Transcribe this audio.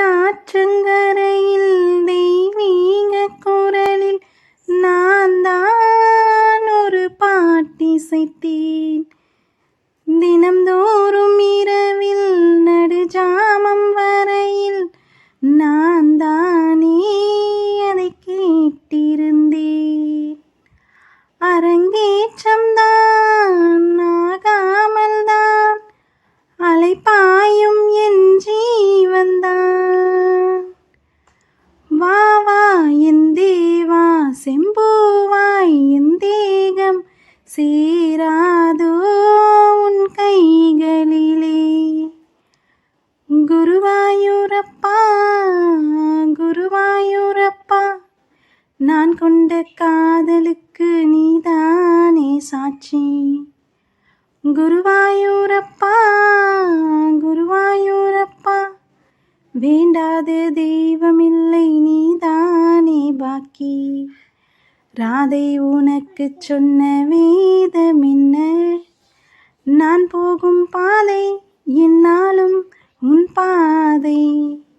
ஆற்றங்கரையில் தெய்வீக குரலில் நான் தான் ஒரு பாட்டிசைத்தேன் தினம்தோறும் இரவில் நடுஜாமம் வரையில் நான் தானே அதை கேட்டிருந்தேன். அரங்கேற்றம் தான் குருவாயூரப்பா குருவாயூரப்பா நான் கொண்ட காதலுக்கு நீதானே சாட்சி. குருவாயூரப்பா குருவாயூரப்பா வேண்டாத தெய்வமில்லை நீதானே பாக்கி. ராதை உனக்கு சொன்ன வேதம் என்ன? நான் போகும் 爸的。